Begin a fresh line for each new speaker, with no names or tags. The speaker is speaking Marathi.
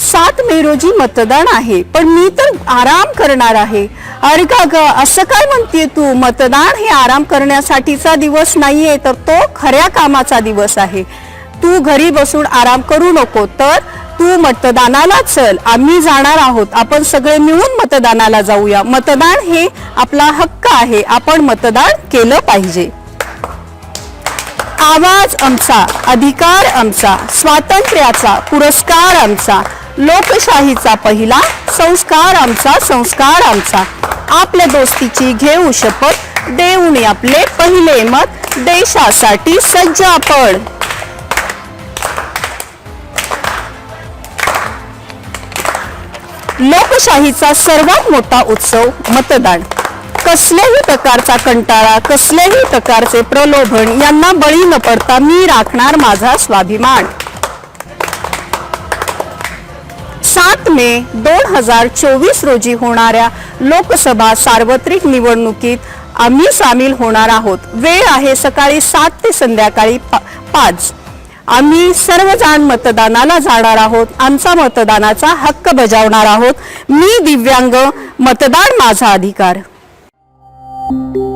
सात मे रोजी मतदान आहे पण मी तर आराम करणार आहे. अरे का ग असं काय म्हणते तू? मतदान हे आराम करण्यासाठीचा दिवस नाहीये तर तो खऱ्या कामाचा दिवस आहे. तू घरी बसून आराम करू नको तर तू मतदानाला चल. आम्ही जाणार आहोत. आपण सगळे मिळून मतदानाला जाऊया. मतदान हे आपला हक्क आहे. आपण मतदान केलं पाहिजे. आवाज आमचा अधिकार आमचा स्वातंत्र्याचा पुरस्कार आमचा लोकशाहीचा पहिला संस्कार आमचा संस्कार आमचा. आपल्या दोस्तीची घेऊ शपथ देऊन आपले पहिले मत देशासाठी सज्ज आपण लोकशाहीचा सर्वात मोठा उत्सव मतदान. कसल्याही प्रकारचा कंटाळा कसल्याही प्रकारचे प्रलोभन यांना बळी न पडता मी राखणार माझा स्वाभिमान. सात मे दोन हजार चोवीस रोजी होणाऱ्या लोकसभा सार्वत्रिक निवडणुकीत आम्ही सामील होणार आहोत. वेळ आहे सकाळी सात ते संध्याकाळी पा- पाच. आम्ही सर्वजण मतदानाला जाणार आहोत. आमचा मतदानाचा हक्क बजावणार आहोत. मी दिव्यांग मतदान माझा अधिकार. Thank you.